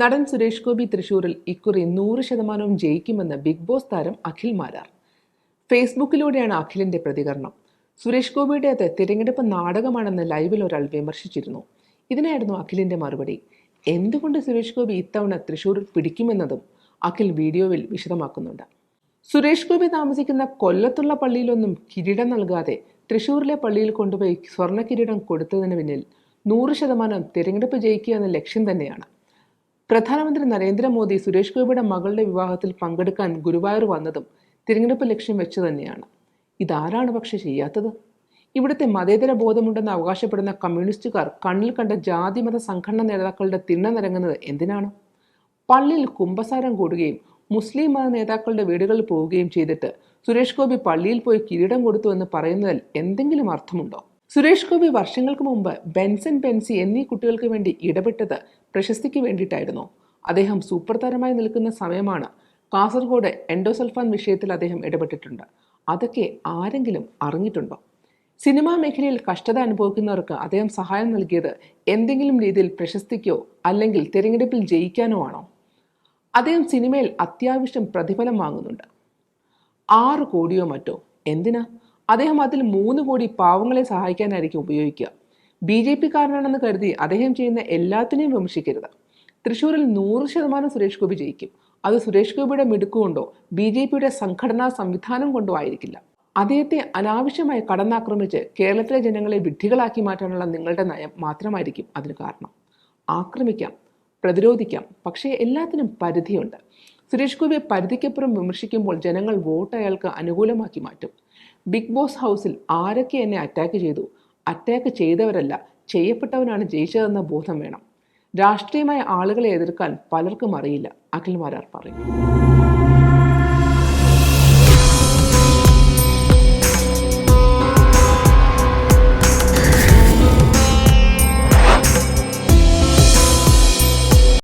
നടൻ സുരേഷ് ഗോപി തൃശൂരിൽ ഇക്കുറി നൂറ് ശതമാനവും ജയിക്കുമെന്ന് ബിഗ് ബോസ് താരം അഖിൽ മാരാർ. ഫേസ്ബുക്കിലൂടെയാണ് അഖിലിന്റെ പ്രതികരണം. സുരേഷ് ഗോപിയുടേത് തിരഞ്ഞെടുപ്പ് നാടകമാണെന്ന് ലൈവിൽ ഒരാൾ വിമർശിച്ചിരുന്നു. ഇതിനായിരുന്നു അഖിലിന്റെ മറുപടി. എന്തുകൊണ്ട് സുരേഷ് ഗോപി ഇത്തവണ തൃശൂരിൽ പിടിക്കുമെന്നതും അഖിൽ വീഡിയോയിൽ വിശദമാക്കുന്നുണ്ട്. സുരേഷ് ഗോപി താമസിക്കുന്ന കൊല്ലത്തുള്ള പള്ളിയിലൊന്നും കിരീടം നൽകാതെ തൃശൂരിലെ പള്ളിയിൽ കൊണ്ടുപോയി സ്വർണ കിരീടം കൊടുത്തതിന് പിന്നിൽ നൂറ് ശതമാനം തിരഞ്ഞെടുപ്പ് ജയിക്കുക എന്ന ലക്ഷ്യം തന്നെയാണ്. പ്രധാനമന്ത്രി നരേന്ദ്രമോദി സുരേഷ് ഗോപിയുടെ മകളുടെ വിവാഹത്തിൽ പങ്കെടുക്കാൻ ഗുരുവായൂർ വന്നതും തിരഞ്ഞെടുപ്പ് ലക്ഷ്യം വെച്ച് തന്നെയാണ്. ഇതാരാണ് പക്ഷെ ചെയ്യാത്തത്? ഇവിടുത്തെ മതേതര ബോധമുണ്ടെന്ന് അവകാശപ്പെടുന്ന കമ്മ്യൂണിസ്റ്റുകാർ കണ്ണിൽ കണ്ട ജാതിമത സംഘടന നേതാക്കളുടെ തിണ്ണ നിരങ്ങുന്നത് എന്തിനാണ്? പള്ളിയിൽ കുമ്പസാരം കൂടുകയും മുസ്ലിം മത നേതാക്കളുടെ വീടുകളിൽ പോവുകയും ചെയ്തിട്ട് സുരേഷ് ഗോപി പള്ളിയിൽ പോയി കിരീടം കൊടുത്തു എന്ന് പറയുന്നതിൽ എന്തെങ്കിലും അർത്ഥമുണ്ടോ? സുരേഷ് ഗോപി വർഷങ്ങൾക്ക് മുമ്പ് ബെൻസൺ ബെൻസി എന്നീ കുട്ടികൾക്ക് വേണ്ടി ഇടപെട്ടത് പ്രശസ്തിക്ക് വേണ്ടിയിട്ടായിരുന്നു. അദ്ദേഹം സൂപ്പർ താരമായി നിൽക്കുന്ന സമയമാണ് കാസർഗോഡ് എൻഡോസൾഫാൻ വിഷയത്തിൽ അദ്ദേഹം ഇടപെട്ടിട്ടുണ്ട്. അതൊക്കെ ആരെങ്കിലും അറിഞ്ഞിട്ടുണ്ടോ? സിനിമാ മേഖലയിൽ കഷ്ടത അനുഭവിക്കുന്നവർക്ക് അദ്ദേഹം സഹായം നൽകിയത് എന്തെങ്കിലും രീതിയിൽ പ്രശസ്തിക്കോ അല്ലെങ്കിൽ തിരഞ്ഞെടുപ്പിൽ ജയിക്കാനോ ആണോ? അദ്ദേഹം സിനിമയിൽ അത്യാവശ്യം പ്രതിഫലം വാങ്ങുന്നുണ്ട്. ആറ് കോടിയോ മറ്റോ? എന്തിനാ? അദ്ദേഹം അതിൽ മൂന്ന് കോടി പാവങ്ങളെ സഹായിക്കാനായിരിക്കും ഉപയോഗിക്കുക. ബി ജെ പി കാരനാണെന്ന് കരുതി അദ്ദേഹം ചെയ്യുന്ന എല്ലാത്തിനെയും വിമർശിക്കരുത്. തൃശൂരിൽ നൂറ് ശതമാനം സുരേഷ് ഗോപി ജയിക്കും. അത് സുരേഷ് ഗോപിയുടെ മിടുക്കുകൊണ്ടോ ബി ജെ പിയുടെ സംഘടനാ സംവിധാനം കൊണ്ടോ ആയിരിക്കില്ല. അദ്ദേഹത്തെ അനാവശ്യമായി കടന്നാക്രമിച്ച് കേരളത്തിലെ ജനങ്ങളെ വിഡ്ഢികളാക്കി മാറ്റാനുള്ള നിങ്ങളുടെ നയം മാത്രമായിരിക്കും അതിന് കാരണം. ആക്രമിക്കാം പ്രതിരോധിക്കാം പക്ഷേ എല്ലാത്തിനും പരിധിയുണ്ട്. സുരേഷ് ഗോപിയെ പരിധിക്കപ്പുറം വിമർശിക്കുമ്പോൾ ജനങ്ങൾ വോട്ട് അയാൾക്ക് അനുകൂലമാക്കി മാറ്റും. ബിഗ് ബോസ് ഹൗസിൽ ആരൊക്കെ എന്നെ അറ്റാക്ക് ചെയ്തു? അറ്റാക്ക് ചെയ്തവരല്ല ചെയ്യപ്പെട്ടവനാണ് ജയിച്ചതെന്ന ബോധം വേണം. രാഷ്ട്രീയമായ ആളുകളെ എതിർക്കാൻ പലർക്കും അറിയില്ല അഖിൽ മാരാർ പറയും